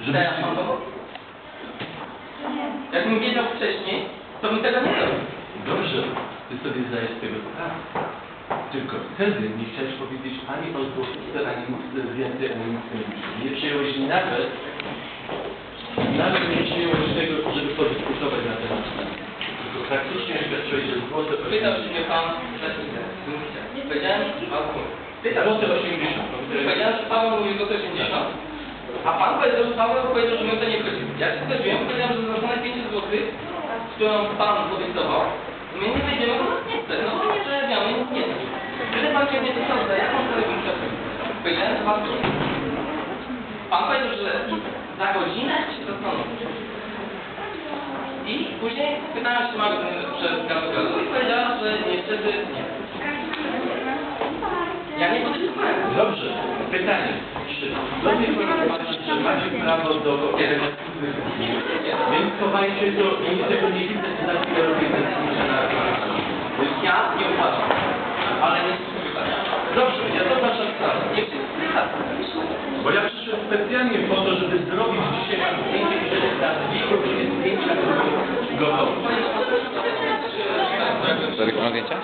Żeby Teraz pan to Jakbym wiedział wcześniej, to bym tego nie robił. Dobrze, ty sobie zdajesz z tego sprawę. Tylko wtedy nie chciałeś powiedzieć ani o złotówce, ani nic więcej, ani nic. Nie przyjąłeś nawet, nawet nie przyjąłeś tego, żeby podyskutować na temat. Tylko praktycznie oświadczyłeś, że złote Pytał się mnie pan za ile? Powiedziałem, Paweł, pytał Złote się 80. Powiedziałem, że Paweł mówi złote 80, a pan powiedział, że Paweł powiedział, że my to nie wchodzimy. Ja się zgodziłem, powiedziałem, że za cenę 500 zł, którą pan podyktował, my nie wejdziemy, bo nas nie chce, no bo nie przerabiamy, nie chce. Wtedy pan mnie pytał, za jaką cenę bym chciał Powiedziałem, że pan Pan powiedział, że za godzinę się zastanowić. I później pytałem się mamy przez gadu i powiedziała, że niestety nie. Ja nie podyskutowałem. Dobrze, pytanie. Czy zgodnie z informacją, że macie prawo do wspólnych Więc chowajcie to, nic tego nie widzę, czy za chwilę robię ten na Ja nie uważam, ale nie słucham. Dobrze, ja to wasza sprawa. Nie chcę Bo ja przyszedłem specjalnie po to, żeby zrobić dzisiaj zdjęcie, żeby na dwie godziny zdjęcia gotowe. Zrobić pan zdjęcia?